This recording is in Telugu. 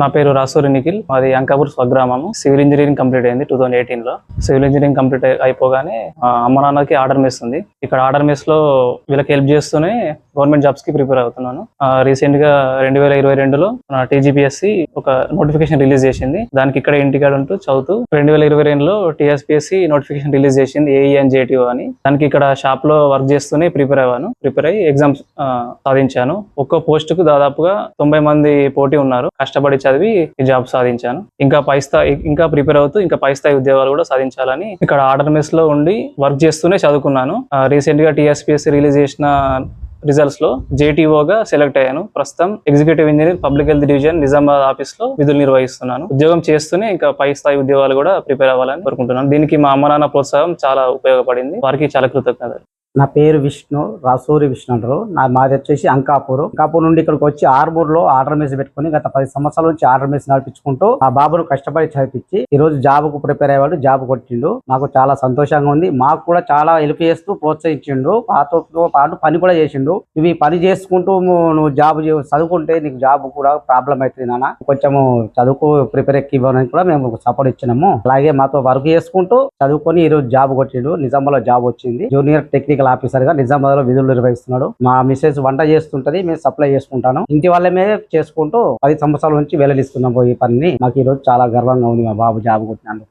నా పేరు రాసూరి నిఖిల్. మాది అంకాపూర్ స్వగ్రామము. సివిల్ ఇంజనీరింగ్ కంప్లీట్ అయింది టూ థౌసండ్ ఎయిటీన్లో సివిల్ ఇంజనీరింగ్ కంప్లీట్ అయిపోగానే అమ్మ నాన్నకి ఆర్డర్ మెస్ ఉంది. ఇక్కడ ఆర్డర్ మెస్లో వీళ్ళకి హెల్ప్ చేస్తూనే గవర్నమెంట్ జాబ్స్కి ప్రిపేర్ అవుతున్నాను. రీసెంట్గా రెండు వేల ఇరవై రెండులో టీజీపీఎస్సి ఒక నోటిఫికేషన్ రిలీజ్ చేసింది. దానికి ఇక్కడ ఇంటికాడ ఉంటూ చదువుతూ రెండు వేల ఇరవై రెండులో టీఎస్పీఎస్సి నోటిఫికేషన్ రిలీజ్ చేసింది ఏఈ అండ్ జేటీఓ అని. దానికి ఇక్కడ షాప్లో వర్క్ చేస్తూనే ప్రిపేర్ అయ్యాను. ప్రిపేర్ అయ్యి ఎగ్జామ్స్ సాధించాను. ఒక్కో పోస్ట్కు దాదాపుగా తొంభై మంది పోటీ ఉన్నారు. కష్టపడి చదివి ఈ జాబ్ సాధించాను. ఇంకా పై స్థాయి ఇంకా ప్రిపేర్ అవుతూ ఇంకా పై స్థాయి ఉద్యోగాలు కూడా సాధించాలని ఇక్కడ ఆర్డర్ మెస్లో ఉండి వర్క్ చేస్తూనే చదువుకున్నాను. రీసెంట్గా టీఎస్పీఎస్సీ రిలీజ్ చేసిన రిజల్ట్స్లో జేటీఓగా సెలెక్ట్ అయ్యాను. ప్రస్తుతం executive engineer public health division Nizamabad ఆఫీస్లో విధులు నిర్వహిస్తున్నాను. ఉద్యోగం చేస్తూనే ఇంకా పై స్థాయి ఉద్యోగాలు కూడా ప్రిపేర్ అవ్వాలని కోరుకుంటున్నాను. దీనికి మా అమ్మ నాన్న ప్రోత్సాహం చాలా ఉపయోగపడింది. వారికి చాలా కృతజ్ఞతలు. నా పేరు విష్ణు రాసూరి విష్ణు అంటారు. నా మాది వచ్చేసి అంకాపూర్. అంకాపూర్ నుండి ఇక్కడికి వచ్చి ఆర్మూర్లో ఆర్డర్ మేసి పెట్టుకుని గత పది సంవత్సరాల నుంచి ఆర్డర్ మేసి నడిపించుకుంటూ ఆ బాబును కష్టపడి చదివించి ఈ రోజు జాబ్కు ప్రిపేర్ అయ్యేవాడు జాబ్ కొట్టిండు. నాకు చాలా సంతోషంగా ఉంది. మాకు కూడా చాలా హెల్ప్ చేస్తూ ప్రోత్సహించిండు. పాతో పాటు పని కూడా చేసిండు. ఇవి పని చేసుకుంటూ నువ్వు జాబ్ చదువుకుంటే నీకు జాబ్ కూడా ప్రాబ్లం అవుతుంది నాన్న. కొంచెము చదువుకు ప్రిపేర్ ఎక్కి ఇవ్వడానికి కూడా మేము సపోర్ట్ ఇచ్చినాము. అలాగే మాతో వర్క్ చేసుకుంటూ చదువుకొని ఈ రోజు జాబ్ కొట్టిండు. నిజామాబాద్ జాబ్ వచ్చింది. జూనియర్ టెక్నికల్ ఆఫీసర్గా నిజామాబాద్లో విధులు నిర్వహిస్తున్నాడు. మా మిసెస్ వంట చేస్తుంటది మేము సప్లై చేసుకుంటాను. ఇంటి వాళ్ళమే చేసుకుంటూ పది సంవత్సరాల నుంచి వెళ్ళలిస్తున్నాం ఈ పనిని మాకు ఈ రోజు చాలా గర్వంగా ఉంది మా బాబు జాబ్ కొట్టినందుకు.